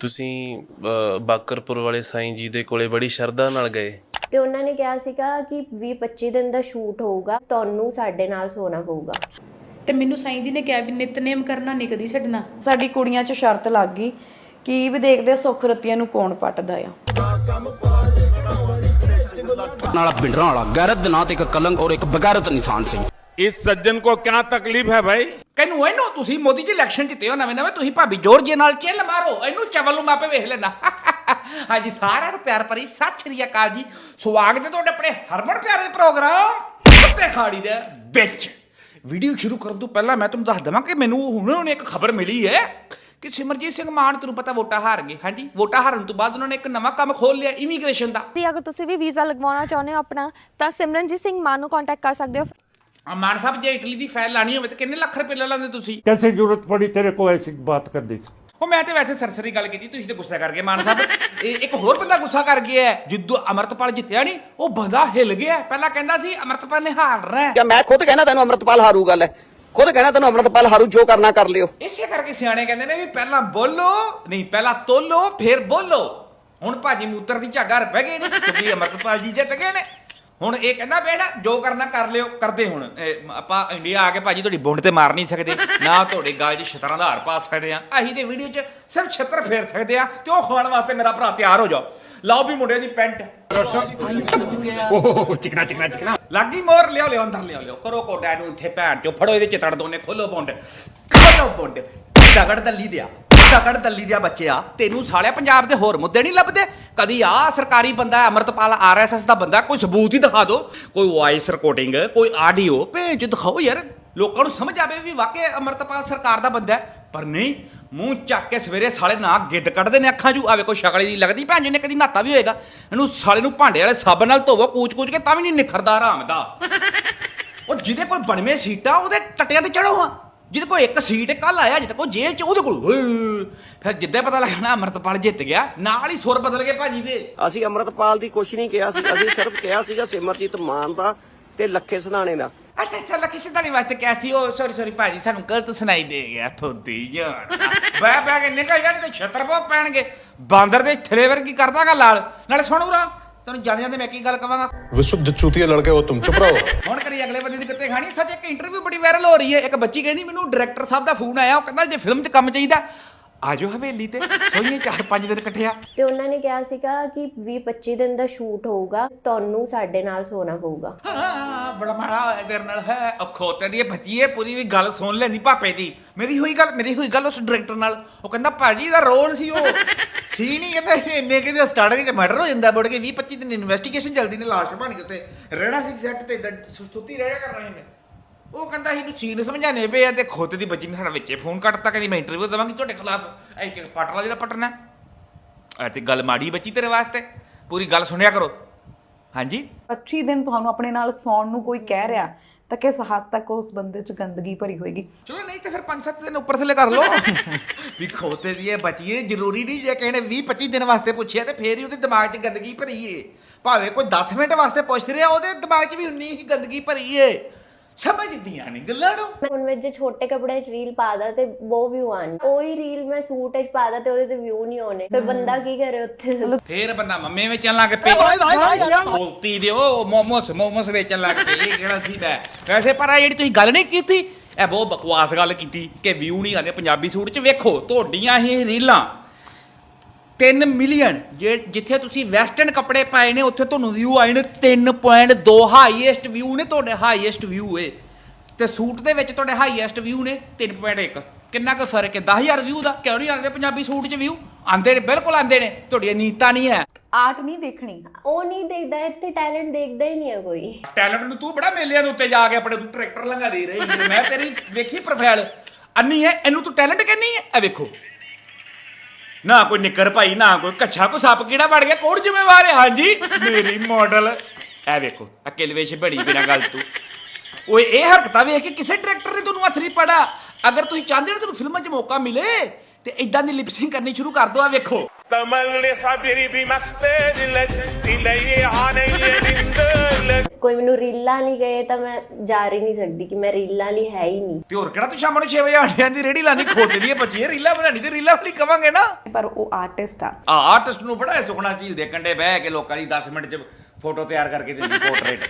ਤੁਸੀਂ ਬਾਕਰਪੁਰ ਵਾਲੇ ਸਾਈਂ ਜੀ ਦੇ ਕੋਲੇ ਬੜੀ ਸ਼ਰਧਾ ਨਾਲ ਗਏ? ਤੇ ਉਹਨਾਂ ਨੇ ਕਿਹਾ ਸੀਗਾ ਕਿ 20 25 ਦਿਨ ਦਾ ਸ਼ੂਟ ਹੋਊਗਾ ਤੁਹਾਨੂੰ ਸਾਡੇ ਨਾਲ ਸੋਣਾ ਪਊਗਾ। ਤੇ ਮੈਨੂੰ ਸਾਈਂ ਜੀ ਨੇ ਕਿਹਾ ਵੀ ਨਿਤਨੇਮ ਕਰਨਾ ਨਹੀਂ ਕਦੀ ਛੱਡਣਾ। ਸਾਡੀ ਕੁੜੀਆਂ 'ਚ ਸ਼ਰਤ ਲੱਗ ਗਈ ਕਿ ਵੀ ਦੇਖਦੇ ਸੁੱਖ ਰਤੀਆਂ ਨੂੰ ਕੌਣ ਪੱਟਦਾ ਆ। ਨਾਲਾ ਬਿੰਡਰਾਂ ਵਾਲਾ ਗੈਰਤ ਨਾਂ ਤੇ ਇੱਕ ਕਲੰਕ ਔਰ ਇੱਕ ਬਗੈਰਤ ਇਨਸਾਨ ਸੀ। ਇਸ ਸੱਜਣ ਕੋ ਕਿਆ ਤਕਲੀਫ ਹੈ ਭਾਈ? ਕਹਿੰਨੂੰ ਇਹਨੂੰ ਤੁਸੀਂ ਮੋਦੀ ਜੀ ਇਲੈਕਸ਼ਨ ਜਿੱਤੇ ਹੋ ਨਵੇਂ ਨਵੇਂ ਤੁਸੀਂ ਭਾਬੀ ਜੋਰਜੀਆ ਨਾਲ ਚਿੱਲ ਮਾਰੋ ਇਹਨੂੰ ਚਵਲ ਨੂੰ ਮਾਪੇ ਵੇਖ ਲੈਣਾ। ਹਾਂਜੀ ਸਾਰਿਆਂ ਨੂੰ ਪਿਆਰ ਭਰੀ ਸਤਿ ਸ਼੍ਰੀ ਅਕਾਲ ਜੀ। ਸਵਾਗਤ ਹੈ ਤੁਹਾਡੇ ਆਪਣੇ ਹਰਮਨ ਪਿਆਰੇ ਪ੍ਰੋਗਰਾਮ ਉੱਤੇ ਖਾੜੀ ਦੇ ਵਿੱਚ। ਵੀਡੀਓ ਸ਼ੁਰੂ ਕਰਨ ਤੋਂ ਪਹਿਲਾਂ ਮੈਂ ਤੁਹਾਨੂੰ ਦੱਸ ਦਵਾਂ ਕਿ ਮੈਨੂੰ ਹੁਣੇ ਹੁਣੇ ਇੱਕ ਖਬਰ ਮਿਲੀ ਹੈ ਕਿ ਸਿਮਰਜੀਤ ਸਿੰਘ ਮਾਨ ਤੁਹਾਨੂੰ ਪਤਾ ਵੋਟਾਂ ਹਾਰ ਗਏ ਹਾਂਜੀ? ਵੋਟਾਂ ਹਾਰਨ ਤੋਂ ਬਾਅਦ ਉਹਨਾਂ ਨੇ ਇੱਕ ਨਵਾਂ ਕੰਮ ਖੋਲ ਲਿਆ ਇਮੀਗ੍ਰੇਸ਼ਨ ਦਾ। ਤੇ ਅਗਰ ਤੁਸੀਂ ਵੀ ਵੀਜ਼ਾ ਲਗਵਾਉਣਾ ਚਾਹੁੰਦੇ ਹੋ ਆਪਣਾ ਤਾਂ ਸਿਮਰਨਜੀਤ ਸਿੰਘ ਮਾਨ ਨੂੰ ਕੰਟੈਕਟ ਕਰ ਸਕਦੇ ਹੋ। ਆ ਮਾਨ ਸਾਹਿਬ ਜੇ ਇਟਲੀ ਦੀ ਫਾਈਲ ਲਾਣੀ ਹੋਵੇ ਤਾਂ ਕਿੰਨੇ ਲੱਖ ਰੁਪਏ ਲੈ ਲੈਂਦੇ ਤੁਸੀਂ कैसे जरूरत पड़ी तेरे को ऐसी बात कर दी ਉਹ ਮੈਂ ਤੇ ਵੈਸੇ ਸਰਸਰੀ ਗੱਲ ਕੀਤੀ ਤੁਸੀਂ ਤੇ ਗੁੱਸਾ ਕਰ ਗਏ ਮਾਨ ਸਾਹਿਬ ਇਹ ਇੱਕ ਹੋਰ ਬੰਦਾ ਗੁੱਸਾ ਕਰ ਗਿਆ ਹੈ ਜਿੱਦੋਂ ਅਮਰਤਪਾਲ ਜਿੱਤਿਆ ਨਹੀਂ ਉਹ ਬੰਦਾ ਹਿੱਲ ਗਿਆ ਪਹਿਲਾਂ ਕਹਿੰਦਾ ਸੀ ਅਮਰਤਪਾਲ ਨੇ ਹਾਰਨਾ ਹੈ ਜਾਂ ਮੈਂ ਖੁਦ ਕਹਿਣਾ ਤੈਨੂੰ ਅੰਮ੍ਰਿਤਪਾਲ ਹਾਰੂ ਗੱਲ ਹੈ ਖੁਦ ਕਹਿਣਾ ਤੈਨੂੰ ਅੰਮ੍ਰਿਤਪਾਲ ਹਾਰੂ ਜੋ ਕਰਨਾ ਕਰ ਲਿਓ ਇਸੇ ਕਰਕੇ ਸਿਆਣੇ ਕਹਿੰਦੇ ਨੇ ਵੀ ਪਹਿਲਾਂ ਬੋਲੋ ਨਹੀਂ ਪਹਿਲਾਂ ਤੋਲੋ ਫਿਰ ਬੋਲੋ ਹੁਣ ਭਾਜੀ ਮੂਤਰ ਦੀ ਝਾਗਾ ਰਹਿ ਗਏ ਨੇ ਕਿਉਂਕਿ ਅਮਰਤਪਾਲ ਜੀ ਜਿੱਤ ਗਏ ਨੇ ਹੁਣ ਇਹ ਕਹਿੰਦਾ ਬੇੜਾ ਜੋ ਕਰਨਾ ਕਰ ਲਿਓ ਕਰਦੇ ਹੁਣ। ਇਹ ਆਪਾਂ ਇੰਡੀਆ ਆ ਕੇ ਭਾਜੀ ਤੁਹਾਡੀ ਬੁੰਡ ਤੇ ਮਾਰ ਨਹੀਂ ਸਕਦੇ ਨਾ ਤੁਹਾਡੇ ਗਾਲ 'ਚ ਛਤਰਾਂ ਦਾ ਹਾਰ ਪਾ ਸਕਦੇ ਆ। ਅਸੀਂ ਤੇ ਵੀਡੀਓ 'ਚ ਸਿਰਫ ਛਤਰ ਫੇਰ ਸਕਦੇ ਆ ਤੇ ਉਹ ਖਾਣ ਵਾਸਤੇ ਮੇਰਾ ਭਰਾ ਤਿਆਰ ਹੋ ਜਾਓ। ਲਾਓ ਵੀ ਮੁੰਡੇ ਦੀ ਪੈਂਟ। ਓਹ ਚਿਕਨਾ ਚਿਕਨਾ ਚਿਕਨਾ ਲੱਗੀ ਮੋਰ ਲਿਓ ਲਿਓ ਅੰਦਰ ਲਿਓ ਲਿਓ। ਕਰੋ ਕੋਟਾ ਨੂੰ ਇੱਥੇ ਭੈਣ ਚੋ। ਫੜੋ ਇਹਦੇ ਚਿਤੜ ਦੋਨੇ ਖੋਲੋ ਬੁੰਡ। ਖੋਲੋ ਬੁੰਡ। ਦਗੜ ਦੱਲੀ ਦਿਆ। ਦਗੜ ਦੱਲੀ ਦਿਆ ਬੱਚਿਆ ਤੈਨੂੰ ਸਾਲਿਆ ਪੰਜਾਬ ਦੇ ਹੋਰ ਮੁੱਦੇ ਨਹੀਂ ਲੱਭਦੇ? ਕਦੀ ਆ ਸਰਕਾਰੀ ਬੰਦਾ ਹੈ, ਅਮਰਤਪਾਲ ਆਰਐਸਐਸ ਦਾ ਬੰਦਾ ਕੋਈ ਸਬੂਤ ਹੀ ਦਿਖਾ ਦਿਓ ਕੋਈ ਵਾਇਸ ਰਿਕਾਰਡਿੰਗ ਕੋਈ ਆਡੀਓ ਭੇਜ ਦਿਖਾਓ ਯਾਰ। ਲੋਕਾਂ ਨੂੰ ਸਮਝ ਆਵੇ ਵੀ ਵਾਕਿਆ ਅਮਰਤਪਾਲ ਸਰਕਾਰ ਦਾ ਬੰਦਾ ਹੈ ਪਰ ਨਹੀਂ ਮੂੰਹ ਚੱਕ ਕੇ ਸਵੇਰੇ ਸਾਲੇ ਨਾ ਗਿੱਦ ਕੱਢਦੇ ਨੇ ਅੱਖਾਂ 'ਚੋਂ। ਆਵੇ ਕੋਈ ਸ਼ਕਲ ਦੀ ਲੱਗਦੀ ਭੈਣ ਜੀ ਨੇ ਕਦੀ ਨਾਤਾ ਵੀ ਹੋਏਗਾ। ਇਹਨੂੰ ਸਾਲੇ ਨੂੰ ਭਾਂਡੇ ਵਾਲੇ ਸਾਬਣ ਨਾਲ ਧੋਵੋ ਕੂਚ-ਕੂਚ ਕੇ ਤਾਂ ਵੀ ਨਹੀਂ ਨਿਖਰਦਾ ਆਰਾਮ ਦਾ। ਉਹ ਜਿਹਦੇ ਕੋਲ ਬਣਵੇਂ ਸੀਟਾਂ ਉਹਦੇ ਟੱਟਿਆਂ ਤੇ ਚੜੋ ਆ ਜਿਹਦੇ ਕੋਲ ਇੱਕ ਸੀਟ ਕੱਲ ਆਇਆ ਜਿੱਤੇ ਕੋਲ ਜੇਲ੍ਹ ਚ ਉਹਦੇ ਕੋਲ। ਫਿਰ ਜਿੱਦੇ ਪਤਾ ਲੱਗਣਾ ਅਮਰਤਪਾਲ ਜਿੱਤ ਗਿਆ ਨਾਲ ਹੀ ਸੁਰ ਬਦਲ ਗਏ ਭਾਜੀ ਦੇ। ਅਸੀਂ ਅੰਮ੍ਰਿਤਪਾਲ ਦੀ ਕੁਛ ਨਹੀਂ ਕਿਹਾ ਸੀ ਅਸੀਂ ਸਿਰਫ ਕਿਹਾ ਸੀਗਾ ਸਿਮਰਜੀਤ ਮਾਨ ਦਾ ਤੇ ਲੱਖੇ ਸਧਾਣੇ ਦਾ। ਅੱਛਾ ਅੱਛਾ ਲੱਕੀ ਸਿੱਧਾਣੀ ਵਾਸਤੇ ਕਿਹਾ ਸੀ ਉਹ ਸੌਰੀ ਸੌਰੀ ਭਾਜੀ ਸਾਨੂੰ ਗਲਤ ਸੁਣਾਈ ਦੇ ਗਿਆ ਥੋਦੀ ਯਾਰ। ਬੈ ਬੈ ਕੇ ਨਿਕਲ ਜਾਣੀ ਤੇ ਛਤਰ ਪਾ ਪੈਣਗੇ। ਬਾਂਦਰ ਦੇ ਥਲੇ ਵਰਗੀ ਕਰਦਾਗਾ ਲਾਲ। ਨਾਲੇ ਸੁਣ ਉਰਾ ਤੈਨੂੰ ਜਾਂਦੇ ਜਾਂਦੇ ਮੈਂ ਕੀ ਗੱਲ ਕਵਾਂਗਾ? ਵਿਸ਼ੁੱਧ ਚੂਤੀਆ ਲੜਕੇ ਹੋ ਤੁਮ ਚੁੱਪ ਰਹੋ। ਹੁਣ ਕਰੀ ਅਗਲੇ ਬੰਦੇ ਦੀ ਕੁੱਤੇ ਖਾਣੀ। ਸੱਚ ਇੱਕ ਇੰਟਰਵਿਊ ਬੜੀ ਵਾਇਰਲ ਹੋ ਰਹੀ ਹੈ। ਇੱਕ ਬੱਚੀ ਕਹਿੰਦੀ ਮੈਨੂੰ ਡਾਇਰੈਕਟਰ ਸਾਹਿਬ ਦਾ ਫੋਨ ਆਇਆ। ਉਹ ਕਹਿੰਦਾ ਜੇ ਫਿਲਮ 'ਚ ਕੰਮ ਚਾਹੀਦਾ ਆਜੋ ਹਵੇਲੀ ਤੇ ਸੋਈਏ ਚਾਰ ਪੰਜ ਦਿਨ ਇਕੱਠੇ ਆ ਤੇ ਉਹਨਾਂ ਨੇ ਕਿਹਾ ਸੀਗਾ ਕਿ 20 25 ਦਿਨ ਦਾ ਸ਼ੂਟ ਹੋਊਗਾ ਤੁਹਾਨੂੰ ਸਾਡੇ ਨਾਲ ਸੋਣਾ ਪਊਗਾ ਹਾਂ, ਬੜਾ ਮਾੜਾ ਹੋਇਆ ਤੇਰੇ ਨਾਲ ਹੈ ਅਖੋਤੇ ਦੀ ਬੱਚੀ ਹੈ ਪੂਰੀ ਦੀ ਗੱਲ ਸੁਣ ਲੈਂਦੀ ਪਾਪੇ ਦੀ। ਮੇਰੀ ਹੋਈ ਗੱਲ ਮੇਰੀ ਹੋਈ ਗੱਲ ਉਸ ਡਾਇਰੈਕਟਰ ਨਾਲ। ਉਹ ਕਹਿੰਦਾ ਭਾਜੀ ਦਾ ਰੋਲ ਸੀ ਉਹ। ਸੀ ਨਹੀਂ ਕਹਿੰਦਾ ਇੰਨੇ ਕਿਤੇ ਸਟਾਰਟਿੰਗ 'ਚ ਮਰਡਰ ਹੋ ਜਾਂਦਾ ਮੁੜ ਕੇ 20 25 ਦਿਨ ਇਨਵੈਸਟੀਗੇਸ਼ਨ ਚੱਲਦੀ ਨੇ ਲਾਸ਼ ਬਣ ਕੇ ਉੱਤੇ ਰਹਿਣਾ ਸੀ ਸੈੱਟ ਤੇ ਏਦਾਂ ਸੁ- ਸੁੱਤੀ ਰਹਿਣਾ ਕਰਨਾ ਇਹਨੇ। ਉਹ ਕਹਿੰਦਾ ਇਹਨੂੰ ਸੀਨ ਸਮਝਾਣੇ ਪਏ ਆ ਤੇ ਖੋਤੇ ਦੀ ਬੱਚੀ ਨੇ ਸਾਡਾ ਵਿੱਚੇ ਫੋਨ ਕੱਟਤਾ ਕਹਿੰਦੀ ਮੈਂ ਇੰਟਰਵਿਊ ਦੇਵਾਂਗੀ ਤੁਹਾਡੇ ਖਿਲਾਫ। ਐ ਕਿ ਪਟਲਾ ਜਿਹੜਾ ਪਟਣਾ ਐ ਤੇ ਗੱਲ ਮਾੜੀ ਬੱਚੀ ਤੇਰੇ ਵਾਸਤੇ। ਪੂਰੀ ਗੱਲ ਸੁਣਿਆ ਕਰੋ। ਹਾਂਜੀ? 25 ਦਿਨ ਤੁਹਾਨੂੰ ਆਪਣੇ ਨਾਲ ਸੌਣ ਨੂੰ ਕੋਈ ਕਹਿ ਰਿਹਾ ਤਾਂ ਕਿਸ ਹੱਦ ਤੱਕ ਉਸ ਬੰਦੇ 'ਚ ਗੰਦਗੀ ਭਰੀ ਹੋਏਗੀ? ਚਲੋ ਨਹੀਂ ਤੇ ਫਿਰ 5-7 ਦਿਨ ਉੱਪਰ ਥੱਲੇ ਕਰ ਲਓ। ਵੀ ਖੋਤੇ ਦੀ ਇਹ ਬਚੀਏ ਜ਼ਰੂਰੀ ਨਹੀਂ ਜੇ ਕਿਸੇ ਨੇ 20-25 ਦਿਨ ਵਾਸਤੇ ਪੁੱਛਿਆ ਤੇ ਫੇਰ ਹੀ ਉਹਦੇ ਦਿਮਾਗ 'ਚ ਗੰਦਗੀ ਭਰੀ ਏ। ਭਾਵੇਂ ਕੋਈ 10 ਮਿੰਟ ਵਾਸਤੇ ਪੁੱਛ ਰਿਹਾ ਉਹਦੇ ਦਿਮਾਗ 'ਚ ਵੀ ਉਨੀ ਹੀ ਗੰਦਗੀ ਭਰੀ ਏ। ਸਮਝਦੀਆਂ ਨਹੀਂ ਗੱਲਾਂ ਨੂੰ। ਹੁਣ ਵਿੱਚ ਜੇ ਛੋਟੇ ਕੱਪੜੇ 'ਚ ਰੀਲ ਪਾਦਾ ਤੇ ਬਹੁਤ ਵਿਊ ਆਣ ਉਹੀ ਰੀਲ ਮੈਂ ਸੂਟ 'ਚ ਪਾਦਾ ਤੇ ਉਹਦੇ ਤੇ ਵਿਊ ਨਹੀਂ ਆਉਣੇ। ਫਿਰ ਬੰਦਾ ਕੀ ਕਰੇ ਉੱਥੇ? ਫੇਰ ਬੰਦਾ ਮੰਮੇ ਵੇਚਣ ਲੱਗ ਪਏ ਖੋਤੀ ਦੇ ਉਹ ਮੋਮੋਸ ਮੋਮੋਸ ਵੇਚਣ ਲੱਗ ਪਏ ਇਹ ਕਿਹੜਾ ਸੀ ਮੈਂ? ਵੈਸੇ ਪਰ ਆ ਜਿਹੜੀ ਤੁਸੀਂ ਗੱਲ ਨਹੀਂ ਕੀਤੀ ਇਹ ਬਹੁਤ ਬਕਵਾਸ ਗੱਲ ਕੀਤੀ ਕਿ ਵਿਊ ਨਹੀਂ ਆਉਂਦੇ ਪੰਜਾਬੀ ਸੂਟ 'ਚ। ਵੇਖੋ ਤੁਹਾਡੀਆਂ ਹੀ ਰੀਲਾਂ। 3 ਮਿਲੀਅਨ ਜੇ ਜਿੱਥੇ ਤੁਸੀਂ ਵੈਸਟਰਨ ਕੱਪੜੇ ਪਾਏ ਨੇ ਉੱਥੇ ਤੁਹਾਨੂੰ ਵਿਊ ਆਏ ਨੇ 3.2 ਹਾਈਐਸਟ ਵਿਊ ਨੇ ਤੁਹਾਡੇ ਹਾਈਐਸਟ ਵਿਊ ਏ। ਤੇ ਸੂਟ ਦੇ ਵਿੱਚ ਤੁਹਾਡੇ ਹਾਈਐਸਟ ਵਿਊ ਨੇ 3.1 ਕਿੰਨਾ ਕੁ ਫ਼ਰਕ ਹੈ? 10000 ਵਿਊ ਦਾ? ਕਿਉਂ ਨਹੀਂ ਆਉਂਦੇ ਪੰਜਾਬੀ ਸੂਟ 'ਚ ਵਿਊ ਆਉਂਦੇ ਨੇ ਬਿਲਕੁਲ ਆਉਂਦੇ ਨੇ। ਤੁਹਾਡੀਆਂ ਨੀਤਾਂ ਨਹੀਂ ਹੈ। ਆਰਟ ਨਹੀਂ ਦੇਖਣੀ। ਉਹ ਨਹੀਂ ਦੇਖਦਾ ਇੱਥੇ ਟੈਲੈਂਟ ਦੇਖਦਾ ਹੀ ਨਹੀਂ ਹੈ ਕੋਈ। ਟੈਲੈਂਟ ਨੂੰ ਤੂੰ ਬੜਾ ਮੇਲਿਆਂ ਦੇ ਉੱਤੇ ਜਾ ਕੇ ਆਪਣੇ ਤੂੰ ਟਰੈਕਟਰ ਲੰਘਾ ਦੇ ਰਹੀ ਹੈ। ਮੈਂ ਤੇਰੀ ਵੇਖੀ ਪ੍ਰੋਫਾਈਲ ਅੰਨੀ ਹੈ ਇਹਨੂੰ ਤੂੰ ਟੈਲੈਂਟ ਕਹਿੰਨੀ ਹੈ? ਇਹ ਵੇਖੋ। ਨਾ ਕੋਈ ਨਿੱਕਰ ਭਾਈ, ਨਾ ਕੋਈ ਕੱਛਾ ਕੋ ਸੱਪ ਕਿਹੜਾ ਵੜ ਗਿਆ, ਕੌਣ ਜ਼ਿੰਮੇਵਾਰ ਹੈ? ਹਾਂਜੀ? ਮੇਰੀ ਮਾਡਲ ਇਹ ਵੇਖੋ, ਅਕੇਲੇ ਵੇਸ਼ ਬੜੀ ਬਿਨਾਂ ਗੱਲ ਤੂੰ। ਓਏ, ਇਹ ਹਰਕਤਾਂ ਵੇਖ ਕੇ ਕਿਸੇ ਡਾਇਰੈਕਟਰ ਨੇ ਤੁਹਾਨੂੰ ਹੱਥ ਨਹੀਂ ਪੜਾ? ਅਗਰ ਤੁਸੀਂ ਚਾਹੁੰਦੇ ਹੋ ਤੁਹਾਨੂੰ ਫਿਲਮਾਂ 'ਚ ਮੌਕਾ ਮਿਲੇ, ਤੇ ਇਦਾਂ ਦੀ ਲਿਪਸਿੰਗ ਕਰਨੀ ਸ਼ੁਰੂ ਕਰ ਦੋ ਆ ਵੇਖੋ। ਕੋਈ ਮੈਨੂੰ ਰੀਲਾਂ ਨਹੀਂ ਗਏ ਤਾਂ ਮੈਂ ਜਾ ਰਹੀ ਨਹੀਂ ਸਕਦੀ ਕਿ ਮੈਂ ਰੀਲਾਂ ਲਈ ਹੈ ਹੀ ਨਹੀਂ। ਤੇ ਹੋਰ ਕਿਹੜਾ ਤੂੰ ਸ਼ਾਮ ਨੂੰ 6 ਵਜੇ ਆਂਡਿਆਂ ਦੀ ਰੇੜੀ ਲਾਣੀ ਖੋਦ ਲਈ ਬੱਚੀ ਰੀਲਾਂ ਬਣਾਣੀ ਤੇ ਰੀਲਾਂ ਲਈ ਕਵਾਂਗੇ ਨਾ। ਪਰ ਉਹ ਆਰਟਿਸਟ ਆ। ਆ ਆਰਟਿਸਟ ਨੂੰ ਬੜਾ ਸੁਖਣਾ ਝੀਲ ਦੇ ਕੰਡੇ ਬਹਿ ਕੇ ਲੋਕਾਂ ਦੀ 10 ਮਿੰਟ 'ਚ ਫੋਟੋ ਤਿਆਰ ਕਰਕੇ ਦਿੰਦੀ ਪੋਰਟਰੇਟ।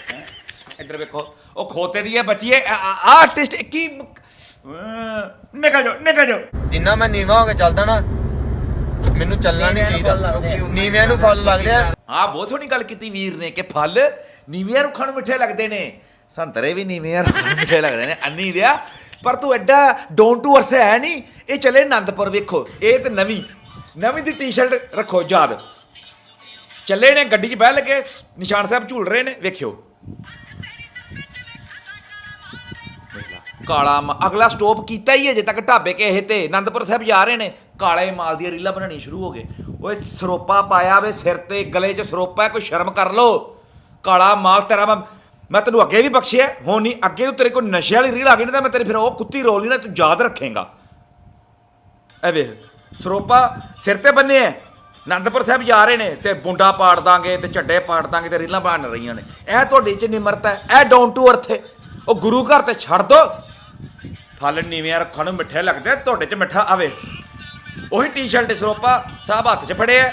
ਇੱਧਰ ਵੇਖੋ ਉਹ ਖੋਤੇ ਦੀ ਹੈ ਬੱਚੀ ਆਰਟਿਸਟ ਕੀ ਨਿਕਲ ਜਾਓ ਨਿਕਲ ਜਾਓ। ਜਿੰਨਾ ਮੈਂ ਨੀਵਾ ਹੋ ਕੇ ਚੱਲਦਾ ਨਾ ਮੈਨੂੰ ਚੱਲਣਾ ਨਹੀਂ ਚਾਹੀਦਾ। ਨੀਵਿਆਂ ਨੂੰ ਫਲ ਲੱਗਦੇ ਆ। ਆ ਬਹੁਤ ਸੋਹਣੀ ਗੱਲ ਕੀਤੀ ਵੀਰ ਨੇ ਕਿ ਫਲ ਨੀਵੇਂ ਰੁੱਖਾਂ ਨੂੰ ਮਿੱਠੇ ਲੱਗਦੇ ਨੇ। ਸੰਤਰੇ ਵੀ ਨੀਵੇਂ ਰੁੱਖਾਂ ਨੂੰ ਮਿੱਠੇ ਲੱਗਦੇ ਨੇ ਅੰਨੀ ਦਿਆ ਪਰ ਤੂੰ ਐਡਾ ਡੋਂਟ ਟੂ ਅਰਥ ਹੈ ਨਹੀਂ। ਇਹ ਚਲੇ ਆਨੰਦਪੁਰ ਵੇਖੋ ਇਹ ਤੇ ਨਵੀਂ ਨਵੀਂ ਦੀ ਟੀ-ਸ਼ਰਟ ਰੱਖੋ ਯਾਦ। ਚੱਲੇ ਨੇ ਗੱਡੀ 'ਚ ਬਹਿ ਲਗੇ ਨਿਸ਼ਾਨ ਸਾਹਿਬ ਝੂਲ ਰਹੇ ਨੇ ਵੇਖਿਓ। ਕਾਲਾ ਮ- ਅਗਲਾ ਸਟਾਪ ਕੀਤਾ ਹੀ ਹੈ ਜੇ ਤੱਕ ਢਾਬੇ ਕੇ ਇਹ ਤੇ ਆਨੰਦਪੁਰ ਸਾਹਿਬ ਜਾ ਰਹੇ ਨੇ। ਕਾਲੇ ਮਾਲ ਦੀਆਂ ਰੀਲਾਂ ਬਣਾਉਣੀ ਸ਼ੁਰੂ ਹੋ ਗਏ। ਓਏ ਸਰੋਪਾ ਪਾਇਆ ਵੇ ਸਿਰ ਤੇ, ਗਲੇ 'ਚ ਸਰੋਪਾ ਕੋਈ ਸ਼ਰਮ ਕਰ ਲੋ ਕਾਲਾ ਮਾਲ ਤੇਰਾ ਮੈਂ ਮੈਂ ਤੈਨੂੰ ਅੱਗੇ ਵੀ ਬਖਸ਼ਿਆ ਹੁਣ ਨਹੀਂ, ਅੱਗੇ ਤੋਂ ਤੇਰੇ ਕੋਲ ਨਸ਼ੇ ਵਾਲੀ ਰੀਲ ਆ ਗਈ ਨਾ, ਤਾਂ ਮੈਂ ਤੇਰੀ ਫਿਰ ਉਹ ਕੁੱਤੀ ਰੋਲ ਨਹੀਂ ਨਾ, ਤੂੰ ਯਾਦ ਰੱਖੇਗਾ। ਇਹ ਵੇਖ, ਸਰੋਪਾ ਸਿਰ ਤੇ ਬੰਨੇ ਐ ਅਨੰਦਪੁਰ ਸਾਹਿਬ ਜਾ ਰਹੇ ਨੇ ਤੇ ਬੁੰਡਾ ਪਾੜ ਦਾਂਗੇ ਤੇ ਝੱਡੇ ਪਾੜ ਦਾਂਗੇ ਤੇ ਰੀਲਾਂ ਬਣ ਰਹੀਆਂ ਨੇ। ਇਹ ਤੁਹਾਡੇ ਚ ਨਿਮਰਤਾ ਹੈ, ਇਹ ਡਾਊਨ ਟੂ ਅਰਥ ਉਹ ਗੁਰੂ ਘਰ ਤੇ ਛੱਡ ਦੋ। ਫਲ ਨੀਵੇਂ ਰੱਖਣ ਨੂੰ ਮਿੱਠੇ ਲੱਗਦੇ ਤੁਹਾਡੇ ਚ ਮਿੱਠਾ ਆਵੇ। ਉਹੀ ਟੀ-ਸ਼ਰਟ ਸਰੋਪਾ ਸਾਹਿਬ ਹੱਥ 'ਚ ਫੜੇ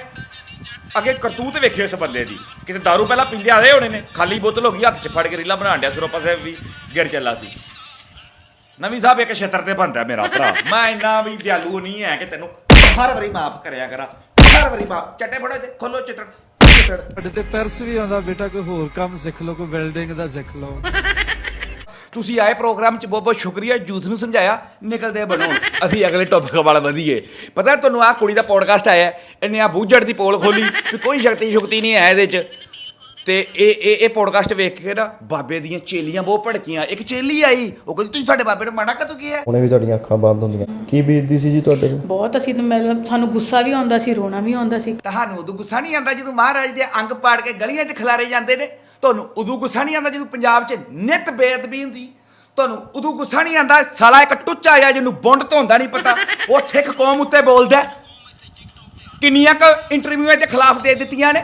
ਅੱਗੇ ਕਰਤੂਤ ਵੇਖਿਓ ਇਸ ਬੰਦੇ ਦੀ। ਕਿਤੇ दारू ਪਹਿਲਾਂ ਪੀਂਦੇ ਆਏ ਹੋਣੇ ਨੇ। ਖਾਲੀ ਬੋਤਲ ਹੋ ਗਈ, ਹੱਥ 'ਚ ਫੜ ਕੇ ਰੀਲਾਂ ਬਣਾਉਣ ਡਿਆ ਸਰੋਪਾ ਸਾਹਿਬ ਵੀ, ਗਿਰ ਚੱਲਾ ਸੀ। ਨਵੀਂ ਸਾਹਿਬ ਇੱਕ ਛੇਤਰ ਤੇ ਬੰਦਾ ਮੇਰਾ ਭਰਾ। ਮੈਂ ਇੰਨਾ ਵੀ ਦਿਆਲੂ ਨਹੀਂ ਹੈ ਕਿ ਤੈਨੂੰ ਹਰ ਵਾਰੀ ਮਾਫ ਕਰਿਆ ਕਰਾਂ। ਹਰ ਵਾਰੀ ਮਾਫ। ਚੱਟੇ ਫੜੋ ਤੇ ਖੋਲੋ ਚਿੱਤਰ। ਚਿੱਤਰ ਤੇ ਤਰਸ ਵੀ ਆਉਂਦਾ, ਬੇਟਾ, ਕੋਈ ਹੋਰ ਕੰਮ ਸਿੱਖ ਲਓ, ਕੋਈ ਵੈਲਡਿੰਗ ਦਾ ਸਿੱਖ ਲਓ। ਤੁਸੀਂ ਆਏ ਪ੍ਰੋਗਰਾਮ 'ਚ ਬਹੁਤ ਬਹੁਤ ਸ਼ੁਕਰੀਆ ਯੂਥ ਨੂੰ ਸਮਝਾਇਆ, ਨਿਕਲਦੇ ਬਣੋ ਅਸੀਂ ਅਗਲੇ ਟੌਪਿਕ ਵੱਲ ਵਧੀਏ। ਪਤਾ ਤੁਹਾਨੂੰ ਆਹ ਕੁੜੀ ਦਾ ਪੋਡਕਾਸਟ ਆਇਆ ਇਹਨੇ ਆ ਬੂਝੜ ਦੀ ਪੋਲ ਖੋਲੀ ਵੀ ਕੋਈ ਸ਼ਕਤੀ ਸ਼ੁਕਤੀ ਨਹੀਂ ਹੈ ਇਹਦੇ 'ਚ। ਤੇ ਇਹ ਇਹ ਇਹ ਪੋਡਕਾਸਟ ਵੇਖ ਕੇ ਨਾ ਬਾਬੇ ਦੀਆਂ ਚੇਲੀਆਂ ਬਹੁਤ ਭੜਕੀਆਂ। ਇੱਕ ਚੇਲੀ ਆਈ ਉਹ ਕਹਿੰਦੀ ਤੁਸੀਂ ਸਾਡੇ ਬਾਬੇ ਨੂੰ ਮਾੜਾ ਕਦੋਂ ਕੀਤਾ ਹੁਣੇ ਵੀ ਤੁਹਾਡੀਆਂ ਅੱਖਾਂ ਬੰਦ ਹੁੰਦੀਆਂ। ਕੀ ਬੀਤਦੀ ਸੀ ਜੀ ਤੁਹਾਡੇ ਤੇ ਬਹੁਤ ਅਸੀਂ ਤਾਂ ਮਤਲਬ ਸਾਨੂੰ ਗੁੱਸਾ ਵੀ ਆਉਂਦਾ ਸੀ ਰੋਣਾ ਵੀ ਆਉਂਦਾ ਸੀ। ਤੁਹਾਨੂੰ ਉਦੋਂ ਗੁੱਸਾ ਨਹੀਂ ਆਉਂਦਾ ਜਦੋਂ ਮਹਾਰਾਜ ਦੇ ਅੰਗ ਪਾੜ ਕੇ ਗਲੀਆਂ 'ਚ ਖਿਲਾਰੇ ਜਾਂਦੇ ਨੇ? ਤੁਹਾਨੂੰ ਉਦੋਂ ਗੁੱਸਾ ਨਹੀਂ ਆਉਂਦਾ ਜਦੋਂ ਪੰਜਾਬ 'ਚ ਨਿਤ ਬੇਅਦਬੀ ਹੁੰਦੀ? ਤੁਹਾਨੂੰ ਉਦੋਂ ਗੁੱਸਾ ਨਹੀਂ ਆਉਂਦਾ ਸਾਲਾ ਇੱਕ ਟੁੱਚਾ ਆਇਆ ਜਿਹਨੂੰ ਬੁੰਡ ਧੋਂਦਾ ਨਹੀਂ ਪਤਾ? ਉਹ ਸਿੱਖ ਕੌਮ ਉੱਤੇ ਬੋਲਦਾ ਹੈ। ਕਿੰਨੀਆਂ ਕ ਇੰਟਰਵਿਊਆਂ ਦੇ ਖਿਲਾਫ ਦੇ ਦਿੱਤੀਆਂ ਨੇ?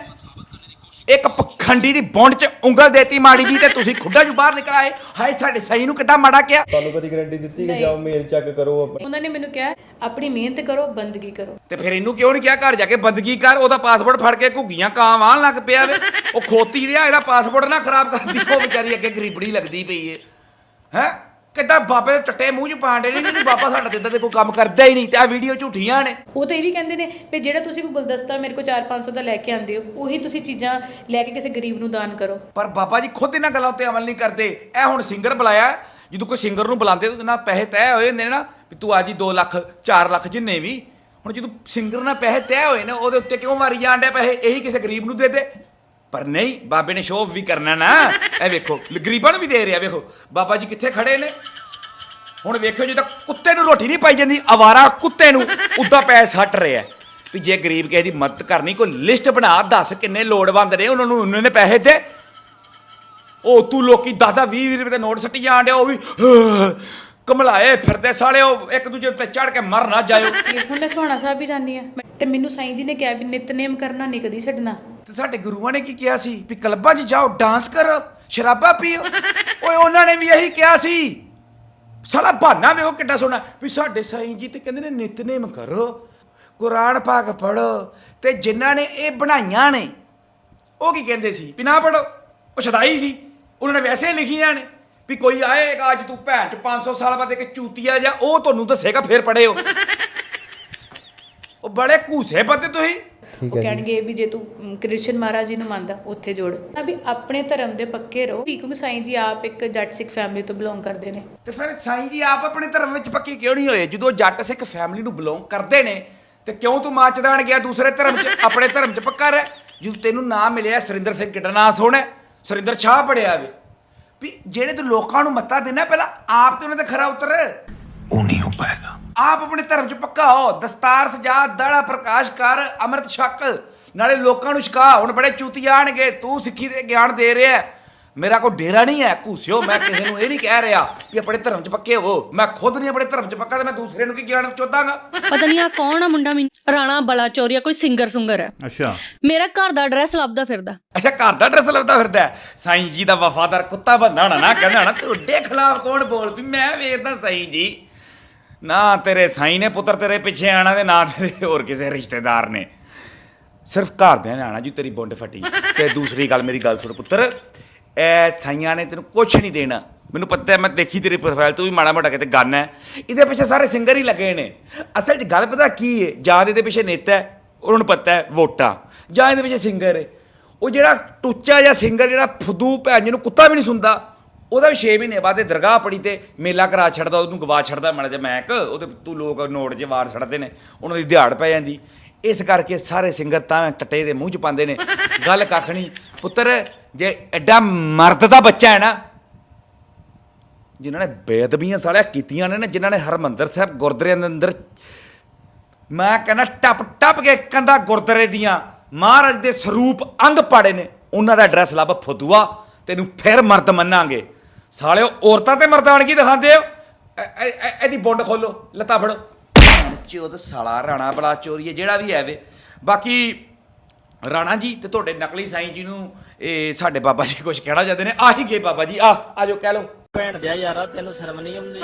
ਇੱਕ ਪਖੰਡੀ ਦੀ ਬੁੰਡ 'ਚ ਉਂਗਲ ਦੇਤੀ ਮਾੜੀ ਜੀ ਤੇ ਤੁਸੀਂ ਖੁੱਡਾ ਜੂ ਬਾਹਰ ਨਿਕਲ ਆਏ। ਹਾਏ ਸਾਡੇ ਸਹੀ ਨੂੰ ਕਿੱਦਾਂ ਮਾੜਾ ਕਿਹਾ? ਤੁਹਾਨੂੰ ਕਦੀ ਗਾਰੰਟੀ ਦਿੱਤੀ ਕਿ ਜਾਓ ਮੇਲ ਚੈੱਕ ਕਰੋ ਆਪਣੀ? ਉਹਨਾਂ ਨੇ ਮੈਨੂੰ ਕਿਹਾ ਆਪਣੀ ਮਿਹਨਤ ਕਰੋ ਬੰਦਗੀ ਕਰੋ। ਤੇ ਫਿਰ ਇਹਨੂੰ ਕਿਉਂ ਨਹੀਂ ਕਿਹਾ ਘਰ ਜਾ ਕੇ? ਬੰਦਗੀ ਕਰ ਉਹਦਾ ਪਾਸਪੋਰਟ ਫੜ ਕੇ ਘੁੱਗੀਆਂ ਕਾਂ ਵਾਹਣ ਲੱਗ ਪਿਆ ਵੇ। ਉਹ ਖੋਤੀ ਦੇ ਇਹਦਾ ਪਾਸਪੋਰਟ ਨਾ ਖਰਾਬ ਕਰਦੀ ਉਹ ਵਿਚਾਰੀ ਅੱਗੇ ਗਰੀਬੜੀ ਲੱਗਦੀ ਪਈ ਏ। ਹੈ? ਕਿੱਦਾਂ ਬਾਬੇ ਦੇ ਟੱਟੇ ਮੂੰਹ 'ਚ ਪਾਉਂਦੇ ਨੇ ਨਹੀਂ ਬਾਬਾ ਸਾਡਾ ਤੇ ਇਦਾਂ ਦੇ ਕੋਈ ਕੰਮ ਕਰਦਾ ਹੀ ਨਹੀਂ ਤੇ ਆ ਵੀਡੀਓ ਝੂਠੀਆਂ ਨੇ। ਉਹ ਤਾਂ ਇਹ ਵੀ ਕਹਿੰਦੇ ਨੇ ਵੀ ਜਿਹੜਾ ਤੁਸੀਂ ਕੋਈ ਗੁਲਦਸਤਾ ਮੇਰੇ ਕੋਲ 4-500 ਦਾ ਲੈ ਕੇ ਆਉਂਦੇ ਹੋ ਉਹੀ ਤੁਸੀਂ ਚੀਜ਼ਾਂ ਲੈ ਕੇ ਕਿਸੇ ਗਰੀਬ ਨੂੰ ਦਾਨ ਕਰੋ। ਪਰ ਬਾਬਾ ਜੀ ਖੁਦ ਇਹਨਾਂ ਗੱਲਾਂ ਉੱਤੇ ਅਮਲ ਨਹੀਂ ਕਰਦੇ। ਇਹ ਹੁਣ ਸਿੰਗਰ ਬੁਲਾਇਆ ਜਦੋਂ ਕੋਈ ਸਿੰਗਰ ਨੂੰ ਬੁਲਾਉਂਦੇ ਤਾਂ ਨਾਲ ਪੈਸੇ ਤੈਅ ਹੋਏ ਹੁੰਦੇ ਨੇ ਨਾ ਵੀ ਤੂੰ ਅੱਜ ਹੀ 2 ਲੱਖ 4 ਲੱਖ ਜਿੰਨੇ ਵੀ। ਹੁਣ ਜਦੋਂ ਸਿੰਗਰ ਨਾਲ ਪੈਸੇ ਤੈਅ ਹੋਏ ਨੇ ਉਹਦੇ ਉੱਤੇ ਕਿਉਂ ਮਾਰੀ ਡਿਆ ਪੈਸੇ? ਇਹੀ ਕਿਸੇ ਗਰੀਬ ਨੂੰ ਦੇ ਦੇ। ਪਰ ਨਹੀਂ, ਬਾਬੇ ਨੇ ਸ਼ੋਅ ਵੀ ਕਰਨਾ ਨਾ। ਇਹ ਵੇਖੋ, ਗਰੀਬਾਂ ਨੂੰ ਵੀ ਦੇ ਰਿਹਾ, ਵੇਖੋ। ਬਾਬਾ ਜੀ ਕਿੱਥੇ ਖੜੇ ਨੇ? ਹੁਣ ਵੇਖਿਓ ਜੇ ਤਾਂ ਕੁੱਤੇ ਨੂੰ ਰੋਟੀ ਨਹੀਂ ਪਾਈ ਜਾਂਦੀ, ਆਵਾਰਾ ਕੁੱਤੇ ਨੂੰ ਉਦਾਂ ਪੈਸੇ ਸੱਟ ਰਿਹਾ। ਵੀ ਜੇ ਗਰੀਬ ਕਿਸੇ ਦੀ ਮਦਦ ਕਰਨੀ, ਕੋਈ ਲਿਸਟ ਬਣਾ, ਦੱਸ ਕਿੰਨੇ ਲੋੜਵੰਦ ਨੇ, ਉਹਨਾਂ ਨੂੰ ਉਹਨਾਂ ਨੇ ਪੈਸੇ ਦੇ। ਉਹ ਤੂੰ ਲੋਕੀ 10 10 20 ਰੁਪਏ ਦੇ ਨੋਟ ਸੱਟੀ ਜਾਣ ਡਿਆ, ਉਹ ਵੀ ਕਮਲਾਏ ਫਿਰਦੇ ਸਾਲੇ ਉਹ ਇੱਕ ਦੂਜੇ ਉੱਤੇ ਚੜ ਕੇ ਮਰ ਨਾ ਜਾਇਓ। ਤੇ ਹੁਣ ਮੈਂ ਸੁਹਾਣਾ ਸਾਹਿਬ ਵੀ ਜਾਂਦੀ ਆ ਤੇ ਮੈਨੂੰ ਸਾਈਂ ਜੀ ਨੇ ਕਿਹਾ ਵੀ ਨਿਤਨੇਮ ਕਰਨਾ ਨਹੀਂ ਕਦੀ ਛੱਡਣਾ। ਤੇ ਸਾਡੇ ਗੁਰੂਆਂ ਨੇ ਕੀ ਕਿਹਾ ਸੀ? ਵੀ ਕਲੱਬਾਂ 'ਚ ਜਾਓ ਡਾਂਸ ਕਰੋ ਸ਼ਰਾਬਾਂ ਪੀਓ। ਓਏ ਉਹਨਾਂ ਨੇ ਵੀ ਇਹੀ ਕਿਹਾ ਸੀ। ਸਾਲਾ ਬਹਾਨਾ ਵੇਖੋ ਕਿੱਡਾ ਸੋਹਣਾ। ਵੀ ਸਾਡੇ ਸਾਈਂ ਜੀ ਤੇ ਕਹਿੰਦੇ ਨੇ ਨਿਤਨੇਮ ਕਰੋ ਕੁਰਾਨ ਪਾਕ ਪੜੋ ਤੇ ਜਿਨ੍ਹਾਂ ਨੇ ਇਹ ਬਣਾਈਆਂ ਨੇ ਉਹ ਕੀ ਕਹਿੰਦੇ ਸੀ? ਵੀ ਨਾ ਪੜੋ ਉਹ ਸ਼ਦਾਈ ਸੀ। ਉਹਨਾਂ ਨੇ ਵੈਸੇ ਲਿਖੀਆਂ ਨੇ। ਵੀ ਕੋਈ ਆਏਗਾ ਅੱਜ ਤੂੰ ਭੈਣ ਚ 500 ਸਾਲ ਬਾਅਦ ਇੱਕ ਚੂਤੀਆ ਜਾਂ ਉਹ ਤੁਹਾਨੂੰ ਦੱਸੇਗਾ ਫੇਰ ਪੜਿਓ ਉਹ ਬੜੇ ਘੂਸੇ ਬੰਦੇ ਤੁਸੀਂ। ਉਹ ਕਹਿਣਗੇ ਵੀ ਜੇ ਤੂੰ ਕ੍ਰਿਸ਼ਨ ਮਹਾਰਾਜ ਜੀ ਨੂੰ ਮੰਨਦਾ ਉੱਥੇ ਜੋੜ। ਆ ਵੀ ਆਪਣੇ ਧਰਮ ਦੇ ਪੱਕੇ ਰਹੋ। ਕਿਉਂਕਿ ਸਾਈਂ ਜੀ ਆਪ ਇੱਕ ਜੱਟ ਸਿੱਖ ਫੈਮਿਲੀ ਤੋਂ ਬਿਲੋਂਗ ਕਰਦੇ ਨੇ। ਤੇ ਫਿਰ ਸਾਈਂ ਜੀ ਆਪ ਆਪਣੇ ਧਰਮ ਵਿੱਚ ਪੱਕੇ ਕਿਉਂ ਨਹੀਂ ਹੋਏ? ਜਦੋਂ ਜੱਟ ਸਿੱਖ ਫੈਮਿਲੀ ਨੂੰ ਬਿਲੋਂਗ ਕਰਦੇ ਨੇ ਤੇ ਕਿਉਂ ਤੂੰ ਮਾਚਦਾਨ ਗਿਆ ਦੂਸਰੇ ਧਰਮ 'ਚ? ਆਪਣੇ ਧਰਮ 'ਚ ਪੱਕਾ ਰਹਿ। ਜਦੋਂ ਤੈਨੂੰ ਨਾਮ ਮਿਲਿਆ ਸੁਰਿੰਦਰ ਸਿੰਘ ਕਿੱਡਾ ਨਾਂ ਸੋਹਣਾ ਹੈ, ਸੁਰਿੰਦਰ ਸ਼ਾਹ ਪੜਿਆ ਵੇ। ਵੀ ਜਿਹੜੇ ਤੂੰ ਲੋਕਾਂ ਨੂੰ ਮੱਤਾ ਦੇਣਾ ਪਹਿਲਾਂ ਆਪ ਤੇ ਉਹਨਾਂ ਤੇ ਖਰਾ ਉਤਰ। ਉਹ ਨਹੀਂ ਹੋ ਪਾਏਗਾ। ਆਪ ਆਪਣੇ ਧਰਮ 'ਚ ਪੱਕਾ ਹੋ। ਦਸਤਾਰ ਸਜਾ ਦਾੜਾ ਪ੍ਰਕਾਸ਼ ਕਰ ਅੰਮ੍ਰਿਤ ਛਕ। ਨਾਲੇ ਲੋਕਾਂ ਨੂੰ ਛਕਾ। ਹੁਣ ਬੜੇ ਚੂਤੀ ਆਣਗੇ। ਤੂੰ ਸਿੱਖੀ ਦੇ ਗਿਆਨ ਦੇ ਰਿਹਾ। ਮੇਰਾ ਕੋਈ ਡੇਰਾ ਨਹੀਂ ਹੈ ਘੂਸਿਓ ਮੈਂ ਕਿਸੇ ਨੂੰ ਇਹ ਨਹੀਂ ਕਹਿ ਰਿਹਾ ਕਿ ਆਪਣੇ ਧਰਮ 'ਚ ਪੱਕੇ ਹੋਵੋ ਮੈਂ ਖੁਦ ਨਹੀਂ ਆਪਣੇ ਧਰਮ 'ਚ ਪੱਕਾ ਤੇ ਮੈਂ ਦੂਸਰੇ ਨੂੰ ਕੀ ਗਿਆਨ ਚੋਦਾਂਗਾ ਪਤਾ ਨਹੀਂ ਆ ਕੌਣ ਆ ਮੁੰਡਾ ਮੈਨੂੰ? ਰਾਣਾ ਬਲਾ ਚੋਰੀਆ ਕੋਈ ਸਿੰਗਰ ਸੁੰਗਰ ਹੈ। ਅੱਛਾ। ਮੇਰਾ ਘਰ ਦਾ ਐਡਰੈਸ ਲੱਭਦਾ ਫਿਰਦਾ। ਅੱਛਾ ਘਰ ਦਾ ਐਡਰੈਸ ਲੱਭਦਾ ਫਿਰਦਾ ਹੈ। ਜੀ ਦਾ ਵਫਾਦਾਰ ਕੁੱਤਾ ਬੰਦਾ ਹੋਣਾ ਨਾ ਕਹਿੰਦਾ ਹੋਣਾ ਤੁਹਾਡੇ ਖਿਲਾਫ ਕੌਣ ਬੋਲ? ਵੀ ਮੈਂ ਵੇਖਦਾ ਸਾਈਂ ਜੀ। ਨਾ ਤੇਰੇ ਸਾਈ ਨੇ ਪੁੱਤਰ ਤੇਰੇ ਪਿੱਛੇ ਆਣਾ ਤੇ ਨਾ ਤੇਰੇ ਹੋਰ ਕਿਸੇ ਰਿਸ਼ਤੇਦਾਰ ਨੇ। ਸਿਰਫ ਘਰਦਿਆਂ ਨੇ ਆਣਾ ਜੀ ਤੇਰੀ ਬੁੰਡ ਫਟੀ। ਤੇ ਦੂਸਰੀ ਗੱਲ ਮੇਰੀ ਗੱਲ ਸੁਣ ਪੁੱਤਰ। ਇਹ ਸਾਈਆਂ ਨੇ ਤੈਨੂੰ ਕੁਝ ਨਹੀਂ ਦੇਣਾ। ਮੈਨੂੰ ਪਤਾ ਹੈ, ਮੈਂ ਦੇਖੀ ਤੇਰੀ ਪ੍ਰੋਫਾਈਲ ਤੂੰ ਵੀ ਮਾੜਾ ਮੋਟਾ ਕਿਤੇ ਗੰਨ ਹੈ। ਇਹਦੇ ਪਿੱਛੇ ਸਾਰੇ ਸਿੰਗਰ ਹੀ ਲੱਗੇ ਨੇ। ਅਸਲ 'ਚ ਗੱਲ ਪਤਾ ਕੀ ਹੈ ਜਾਂ ਇਹਦੇ ਪਿੱਛੇ ਨੇਤਾ ਹੈ, ਉਹਨਾਂ ਨੂੰ ਪਤਾ ਹੈ, ਵੋਟਾਂ। ਜਾਂ ਇਹਦੇ ਪਿੱਛੇ ਸਿੰਗਰ ਹੈ ਉਹ ਜਿਹੜਾ ਟੁੱਚਾ ਜਾਂ ਸਿੰਗਰ ਜਿਹੜਾ ਫੁੱਦੂ ਭੈਣ ਜਿਹਨੂੰ ਕੁੱਤਾ ਵੀ ਨਹੀਂ ਸੁਣਦਾ, ਉਹਦਾ ਵੀ 6 ਮਹੀਨੇ ਬਾਅਦ ਇਹ ਦਰਗਾਹ ਪੜੀ ਤੇ ਮੇਲਾ ਕਰਾ ਛੱਡਦਾ, ਉਹਨੂੰ ਗਵਾ ਛੱਡਦਾ ਮਾੜਾ ਜਿਹਾ ਮੈਕ ਉਹਦੇ ਤੂੰ ਲੋਕ ਨੋਟ 'ਚ ਵਾਰ ਛੱਡਦੇ ਨੇ, ਉਹਨਾਂ ਦੀ ਦਿਹਾੜ ਪੈ ਜਾਂਦੀ। ਇਸ ਕਰਕੇ ਸਾਰੇ ਸਿੰਗਰ ਤਾਂ ਟੱਟੇ ਦੇ ਮੂੰਹ 'ਚ ਪਾਉਂਦੇ ਨੇ। ਗੱਲ ਕੱਖ ਨਹੀਂ। ਪੁੱਤਰ ਜੇ ਐਡਾ ਮਰਦ ਦਾ ਬੱਚਾ ਹੈ ਨਾ, ਜਿਨ੍ਹਾਂ ਨੇ ਬੇਅਦਬੀਆਂ ਸਾਲਿਆ ਕੀਤੀਆਂ ਨੇ ਨਾ, ਜਿਨ੍ਹਾਂ ਨੇ ਹਰਮੰਦਰ ਸਾਹਿਬ ਗੁਰਦੁਆਰੇ ਦੇ ਅੰਦਰ ਮੈਂ ਕਹਿੰਦਾ ਟੱਪ ਟੱਪ ਕੇ ਕੰਦਾ ਗੁਰਦੁਆਰੇ ਦੀਆਂ ਮਹਾਰਾਜ ਦੇ ਸਰੂਪ ਅੰਗ ਪਾੜੇ ਨੇ, ਉਹਨਾਂ ਦਾ ਐਡਰੈਸ ਲੱਭ ਫਦੂਆ, ਤੈਨੂੰ ਫਿਰ ਮਰਦ ਮੰਨਾਂਗੇ। ਸਾਲਿਓ, ਔਰਤਾਂ ਤੇ ਮਰਦਾਨਗੀ ਦਿਖਾਉਂਦੇ ਹੋ? ਐ- ਐ- ਐ- ਇਹਦੀ ਬੁੰਡ ਖੋਲੋ, ਲੱਤਾਂ ਫੜੋ। ਚੋਦ ਸਾਲਾ ਰਾਣਾ ਬਲਾ ਚੋਰੀਏ, ਜਿਹੜਾ ਵੀ ਹੈ ਵੇ। ਬਾਕੀ ਰਾਣਾ ਜੀ ਤੇ ਤੁਹਾਡੇ ਨਕਲੀ ਸਾਈਂ ਜੀ ਨੂੰ ਇਹ ਸਾਡੇ ਬਾਬਾ ਜੀ ਕੁਝ ਕਹਿਣਾ ਚਾਹੁੰਦੇ ਨੇ? ਆ ਹੀ ਗਏ ਬਾਬਾ ਜੀ ਆ ਆਜੋ ਕਹਿ ਲਓ। ਭੈਣ ਦਿਆ ਯਾਰਾ ਤੈਨੂੰ ਸ਼ਰਮ ਨਹੀਂ ਆਉਂਦੀ?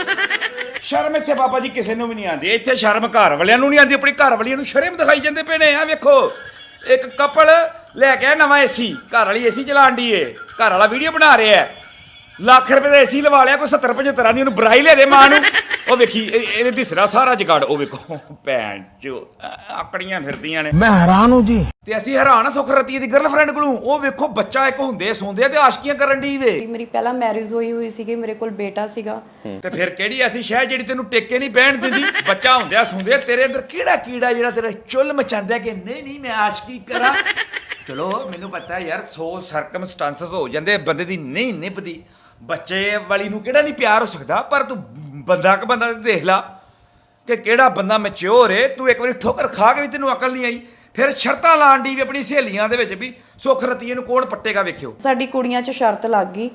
ਸ਼ਰਮ ਇੱਥੇ ਬਾਬਾ ਜੀ ਕਿਸੇ ਨੂੰ ਵੀ ਨਹੀਂ ਆਉਂਦੀ। ਇੱਥੇ ਸ਼ਰਮ ਘਰ ਵਾਲਿਆਂ ਨੂੰ ਨਹੀਂ ਆਉਂਦੀ ਆਪਣੀ ਘਰ ਵਾਲੀਆਂ ਨੂੰ ਸ਼ਰਮ ਦਿਖਾਈ ਜਾਂਦੇ ਪਏ ਨੇ ਆ ਵੇਖੋ। ਇੱਕ ਕਪਲ ਲੈ ਕੇ ਨਵਾਂ ਏਸੀ ਘਰ ਵਾਲੀ ਏਸੀ ਚਲਾਣ ਦੀ ਏ। ਘਰ ਵਾਲਾ ਵੀਡੀਓ ਬਣਾ ਰਿਹਾ। ਹੈ ਲੱਖ ਰੁਪਏ ਦਾ ਏਸੀ ਲਵਾ ਲਿਆ ਕੋਈ 70 75 ਦੀ ਉਹਨੂੰ ਬਰਾਈ ਲੈ ਦੇ ਮਾਂ ਉਹ ਵੇਖੀ ਇਹਦੇ ਦਿਸਰਾ ਸਾਰਾ ਜਗਾੜ ਉਹ ਵੇਖੋ ਭੈਣ ਚੋ ਆਕੜੀਆਂ ਫਿਰਦੀਆਂ ਨੇ। ਮੈਂ ਹੈਰਾਨ ਹਾਂ ਜੀ। ਤੇ ਅਸੀਂ ਹੈਰਾਨ ਆ ਸੁਖ ਰਤੀਏ ਦੀ ਗਰਲਫ੍ਰੈਂਡ ਕੋਲੋਂ। ਉਹ ਵੇਖੋ ਬੱਚਾ ਇੱਕ ਹੁੰਦੇ ਸੌਂਦੇ ਤੇ ਆਸ਼ਕੀਆਂ ਕਰਨ ਦੀ ਵੇ। ਮੇਰੀ ਪਹਿਲਾਂ ਮੈਰਿਜ ਹੋਈ ਹੋਈ ਸੀਗੀ ਮੇਰੇ ਕੋਲ ਬੇਟਾ ਸੀਗਾ। ਤੇ ਫਿਰ ਕਿਹੜੀ ਐਸੀ ਸ਼ਹਿ ਜਿਹੜੀ ਤੈਨੂੰ ਟੇਕੇ ਨਹੀਂ ਬਹਿਣ ਦਿੰਦੀ? ਬੱਚਾ ਹੁੰਦਿਆ ਸੁੰਦਿਆ ਤੇਰੇ ਅੰਦਰ ਕਿਹੜਾ ਕੀੜਾ ਜਿਹੜਾ ਤੇਰੇ ਚੁੱਲ ਮਚਾਉਂਦਾ ਕਿ ਨਹੀਂ ਨਹੀਂ ਮੈਂ ਆਸ਼ਕੀ ਕਰਾਂ? ਚਲੋ ਮੈਨੂੰ ਪਤਾ ਯਾਰ ਸੋ ਸਰਕਮਸਟੈਂਸਸ ਹੋ ਜਾਂਦੇ ਬੰਦੇ ਦੀ ਨਹੀਂ ਨਿਭਦੀ। ਬੱਚੇ ਵਾਲੀ ਨੂੰ ਕਿਹੜਾ ਨਹੀਂ ਪਿਆਰ ਹੋ ਸਕਦਾ? ਪਰ ਤੂੰ ਬੰਦਾ ਕ ਬੰਦਾ ਤੇ ਦੇਖ ਲਾ ਕਿ ਕਿਹੜਾ ਬੰਦਾ ਮੈਚਿਓਰ ਏ। ਤੂੰ ਇੱਕ ਵਾਰੀ ਠੋਕਰ ਖਾ ਕੇ ਵੀ ਤੈਨੂੰ ਅਕਲ ਨਹੀਂ ਆਈ। ਫਿਰ ਸ਼ਰਤਾਂ ਲਾਣ ਦੀ ਵੀ ਆਪਣੀ ਸਹੇਲੀਆਂ ਦੇ ਵਿੱਚ ਵੀ ਸੁਖ ਰਤੀਏ ਨੂੰ ਕੌਣ ਪੱਟੇਗਾ ਵੇਖਿਓ। ਸਾਡੀ ਕੁੜੀਆਂ 'ਚ ਸ਼ਰਤ ਲੱਗ ਗਈ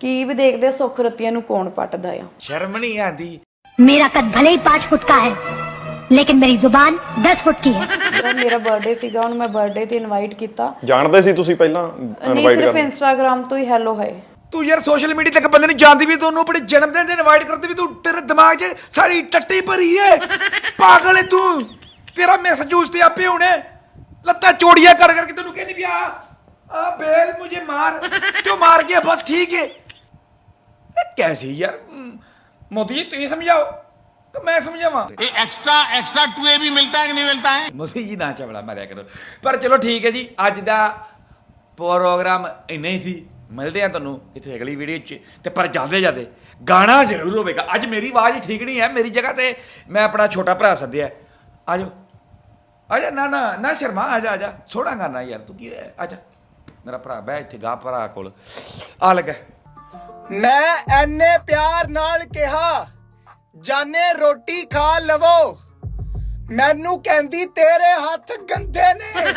ਕਿ ਵੀ ਦੇਖਦੇ ਸੁੱਖ ਰਤੀਆਂ ਨੂੰ ਕੌਣ ਪੱਟਦਾ ਆ। ਸ਼ਰਮ ਨਹੀਂ ਆਂਦੀ ਮੇਰਾ ਕੱਦ ਭਲੇ ਹੀ 5 ਫੁੱਟ ਦਾ ਹੈ ਲੇਕਿਨ ਮੇਰੀ ਜ਼ੁਬਾਨ 10 ਫੁੱਟ ਕੀ ਹੈ। ਜਦੋਂ ਮੇਰਾ ਬਰਥਡੇ ਸੀਗਾ ਉਹਨੂੰ ਮੈਂ ਬਰਥਡੇ ਤੇ ਇਨਵਾਈਟ ਕੀਤਾ। ਜਾਣਦੇ ਸੀ ਤੁਸੀਂ ਪਹਿਲਾਂ ਨਹੀਂ ਸਿਰਫ ਇੰਸਟਾਗ੍ਰam ਤੋਂ ਹੀ ਹੈਲੋ ਹੈ। ਤੂੰ ਯਾਰ ਸੋਸ਼ਲ ਮੀਡੀਆ ਤੱਕ ਬੰਦੇ ਨੂੰ ਜਾਣਦੀ ਵੀ ਤੁਹਾਨੂੰ ਆਪਣੇ ਜਨਮ ਦਿਨ ਤੇ ਇਨਵਾਈਟ ਕਰਦੀ ਵੀ ਤੂੰ ਤੇਰੇ ਦਿਮਾਗ 'ਚ ਸਾਰੀ ਟੱਟੀ ਭਰੀ ਏ ਪਾਗਲ ਏ ਤੂੰ ਤੇਰਾ ਮਿਸ ਜੂਸ ਤੇ ਆਪੇ ਹੋਣੇ ਲੱਤਾਂ ਚੋੜੀਆਂ ਕਰ ਕਰਕੇ ਤੈਨੂੰ ਕਹਿੰਦੀ ਵੀ ਆ ਆ ਬੇਲ ਮੁਝੇ ਮਾਰ ਤੂੰ ਮਾਰ ਗਿਆ ਬਸ ਠੀਕ ਹੈ ਇਹ ਕੈਸੀ ਯਾਰ ਹਮ, ਮੋਦੀ ਜੀ ਤੁਸੀਂ ਸਮਝਾਓ ਕਿ ਮੈਂ ਸਮਝਾਵਾਂ एक्स्ट्रा एक्स्ट्रा टुए भी मिलता है कि नहीं मिलता है ਮੋਦੀ ਜੀ ਨਾ ਚਵਲਾ ਮਾਰਿਆ ਕਰੋ ਪਰ ਚਲੋ ਠੀਕ ਹੈ ਜੀ ਅੱਜ ਦਾ ਪ੍ਰੋਗਰਾਮ ਇੰਨਾ ਹੀ ਸੀ ਮਿਲਦੇ ਆ ਤੁਹਾਨੂੰ ਇੱਥੇ ਅਗਲੀ ਵੀਡੀਓ 'ਚ। ਤੇ ਪਰ ਜਾਂਦੇ ਜਾਂਦੇ ਗਾਣਾ ਜ਼ਰੂਰ ਹੋਵੇਗਾ। ਅੱਜ ਮੇਰੀ ਆਵਾਜ਼ ਠੀਕ ਨਹੀਂ ਹੈ। ਮੇਰੀ ਜਗ੍ਹਾ ਤੇ ਮੈਂ ਆਪਣਾ ਛੋਟਾ ਭਰਾ ਸੱਦਿਆ ਆ ਜਾਓ। ਜਾ। ਨਾ ਨਾ ਨਾ ਸ਼ਰਮਾ, ਆ ਜਾ, ਆ ਗਾਣਾ ਯਾਰ, ਤੂੰ ਕੀ ਹੋਇਆ? ਆ ਮੇਰਾ ਭਰਾ ਬੈ ਇੱਥੇ ਗਾ ਭਰਾ ਕੋਲ। ਆ ਲੱਗਾ। ਮੈਂ ਐਨੇ ਪਿਆਰ ਨਾਲ ਕਿਹਾ, ਜਾਨੇ ਰੋਟੀ ਖਾ ਲਵੋ। ਮੈਨੂੰ ਕਹਿੰਦੀ, ਤੇਰੇ ਹੱਥ ਗੰਦੇ ਨੇ।